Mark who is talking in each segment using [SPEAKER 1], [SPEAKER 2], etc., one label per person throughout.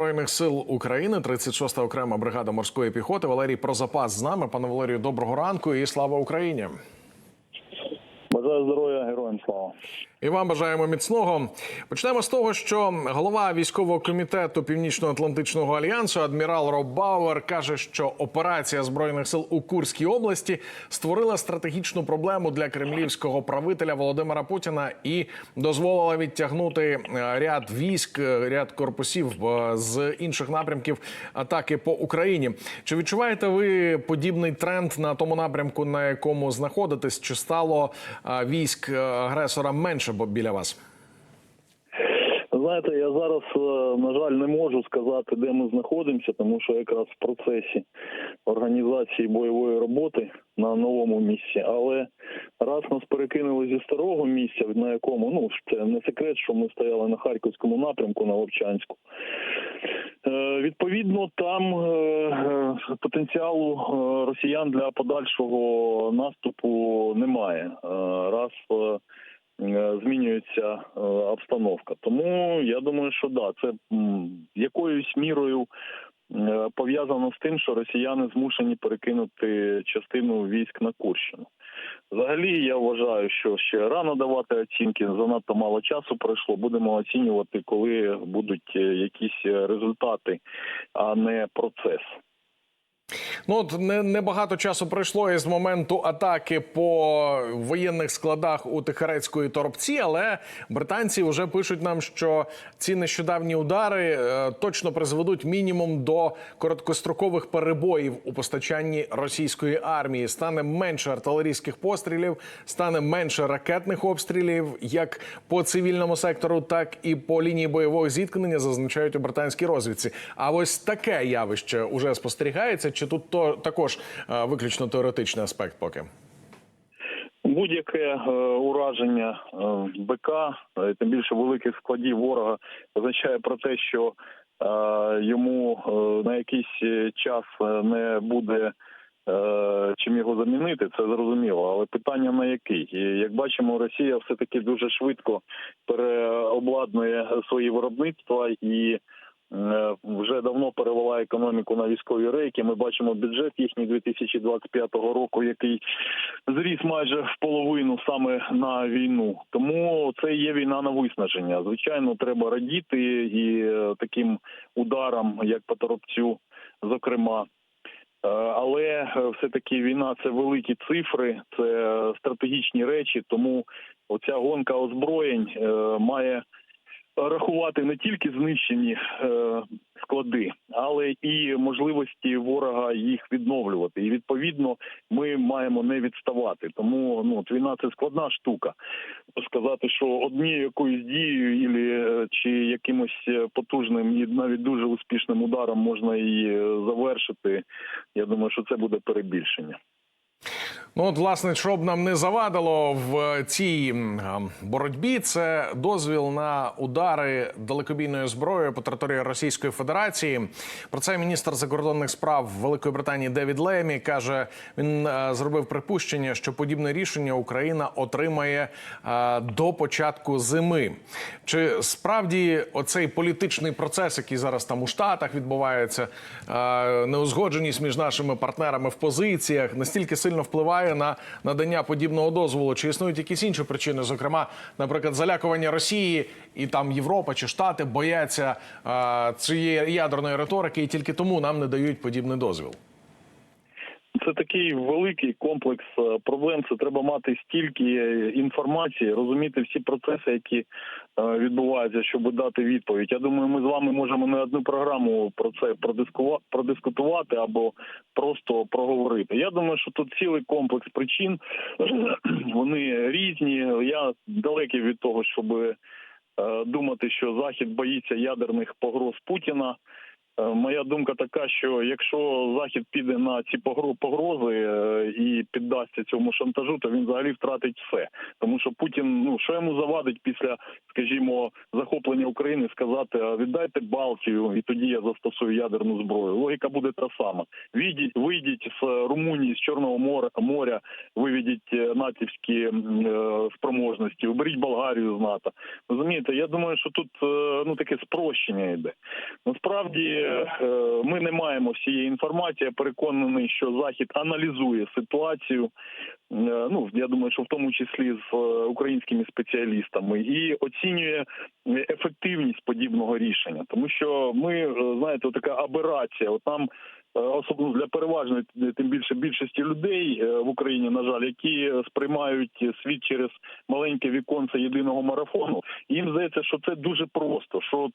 [SPEAKER 1] Збройних сил України, 36-та окрема бригада морської піхоти. Валерій Прозапас з нами. Пане Валерію, доброго ранку і слава Україні.
[SPEAKER 2] Бажаю здоров'я, героям слава.
[SPEAKER 1] І вам бажаємо міцного. Почнемо з того, що голова військового комітету Північно-Атлантичного альянсу адмірал Роб Бауер каже, що операція збройних сил у Курській області створила стратегічну проблему для кремлівського правителя Володимира Путіна і дозволила відтягнути е, ряд військ, е, ряд корпусів е, з інших напрямків атаки по Україні. Чи відчуваєте ви подібний тренд на тому напрямку, на якому знаходитесь? Чи стало військ агресора менше бо- біля вас?
[SPEAKER 2] Знаєте, я зараз, е, на жаль, не можу сказати, де ми знаходимося, тому що якраз в процесі організації бойової роботи на новому місці. Але раз нас перекинули зі старого місця, на якому ну це не секрет, що ми стояли на харківському напрямку на Вовчанську. Е, Відповідно, там е, потенціалу росіян для подальшого наступу немає. Раз змінюється е, обстановка. Тому я думаю, що да, це якоюсь мірою е, пов'язано з тим, що росіяни змушені перекинути частину військ на Курщину. Взагалі, я вважаю, що ще рано давати оцінки. Занадто мало часу пройшло. Будемо оцінювати, коли будуть е, якісь е, результати, а не процес.
[SPEAKER 1] Ну от не, небагато часу пройшло із моменту атаки по воєнних складах у Тихарецької торопці, але британці вже пишуть нам, що ці нещодавні удари е, точно призведуть мінімум до короткострокових перебоїв у постачанні російської армії. Стане менше артилерійських пострілів, стане менше ракетних обстрілів, як по цивільному сектору, так і по лінії бойового зіткнення, зазначають у британській розвідці. А ось таке явище уже спостерігається. Чи тут то також е, виключно теоретичний аспект поки?
[SPEAKER 2] Будь-яке е, ураження е, БК, тим більше великих складів ворога, означає про те, що йому на якийсь час не буде чим його замінити, це зрозуміло. Але питання на який? І як бачимо, Росія все таки дуже швидко переобладнує свої виробництва і. Е, Вже давно перевела економіку на військові рейки. Ми бачимо бюджет їхній 2025 року, який зріс майже в половину саме на війну. Тому це є війна на виснаження. Звичайно, треба радіти і е, таким ударам, як по Торопцю, зокрема. Е, Але е, все-таки війна це великі цифри, це стратегічні речі. Тому оця гонка озброєнь має рахувати не тільки знищені е, склади, але і можливості ворога їх відновлювати. І відповідно ми маємо не відставати. Тому ну війна це складна штука. Сказати, що однією якоюсь дією, ілі, е, чи якимось е, потужним і навіть дуже успішним ударом можна її завершити. Я думаю, що це буде перебільшення.
[SPEAKER 1] Ну от, власне, що б нам не завадило в цій боротьбі, це дозвіл на удари далекобійною зброєю по території Російської Федерації. Про це міністр закордонних справ Великої Британії Девід Лемі каже, він е, зробив припущення, що подібне рішення Україна отримає е, до початку зими. Чи справді оцей політичний процес, який зараз там у Штатах відбувається, е, неузгодженість між нашими партнерами в позиціях, настільки сильно впливає на надання подібного дозволу? Чи існують якісь інші причини? Зокрема, наприклад, залякування Росії і там Європа чи Штати бояться е, цієї ядерної риторики, і тільки тому нам не дають подібний дозвіл.
[SPEAKER 2] Це такий великий комплекс е, проблем. Це треба мати стільки е, інформації, розуміти всі процеси, які е, відбуваються, щоб дати відповідь. Я думаю, ми з вами можемо не одну програму про це продискутувати або просто проговорити. Я думаю, що тут цілий комплекс причин. Вони різні. Я далекий від того, щоб думати, що Захід боїться ядерних погроз Путіна. Е, Моя думка така, що якщо Захід піде на ці погро- погрози е, і піддасться цьому шантажу, то він взагалі втратить все. Тому що Путін, ну що йому завадить після, скажімо, захоплення України, сказати віддайте Балтію, і тоді я застосую ядерну зброю. Логіка буде та сама. Вийдіть, вийдіть з Румунії, з Чорного моря, моря виведіть е, натівські е, спроможності, уберіть Болгарію з НАТО. Розумієте, я думаю, що тут е, ну таке спрощення йде. Насправді ми не маємо всієї інформації. Я переконаний, що Захід аналізує ситуацію. Е, Ну я думаю, що в тому числі з е, українськими спеціалістами, і оцінює е, ефективність подібного рішення, тому що ми е, знаєте, така аберація. От нам е, особливо для переважної е, тим більше більшості людей е, в Україні, на жаль, які е, сприймають світ через маленьке віконце єдиного марафону. Їм здається, що це дуже просто. що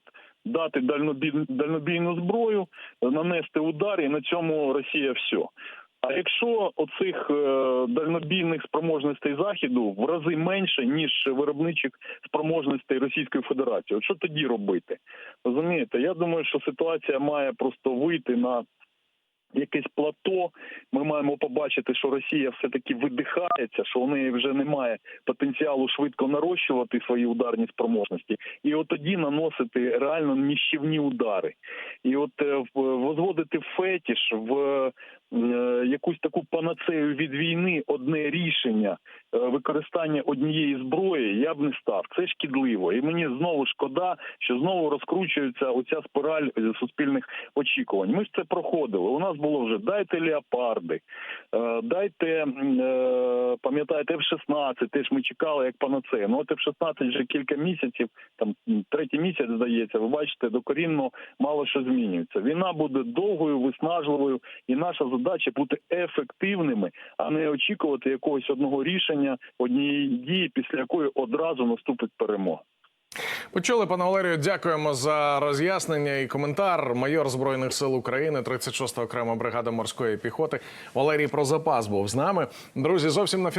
[SPEAKER 2] дати дальнобій- дальнобійну зброю, нанести удар, і на цьому Росія все. А якщо оцих е, дальнобійних спроможностей заходу в рази менше ніж виробничих спроможностей Російської Федерації, от що тоді робити? Розумієте? Я думаю, що ситуація має просто вийти на якесь плато. Ми маємо побачити, що Росія все таки видихається, що у неї вже немає потенціалу швидко нарощувати свої ударні спроможності, і от тоді наносити реально ніщівні удари. І от е, возводити фетіш в якусь таку панацею від війни одне рішення е, використання однієї зброї я б не став. Це шкідливо, і мені знову шкода, що знову розкручується оця спираль е, суспільних очікувань. Ми ж це проходили. У нас було вже дайте леопарди, е, дайте е, пам'ятаєте, F-16, теж ми чекали як панацея. Ну от F-16 вже кілька місяців, там третій місяць здається. Ви бачите, докорінно мало що змінюється. Війна буде довгою, виснажливою, і наша задача бути ефективними, а не очікувати якогось одного рішення, однієї дії, після якої одразу наступить перемога.
[SPEAKER 1] Почули, пане Валерію, дякуємо за роз'яснення і коментар. Майор Збройних сил України, 36-та окрема бригада морської піхоти Валерій Прозапас був з нами. Друзі, зовсім на.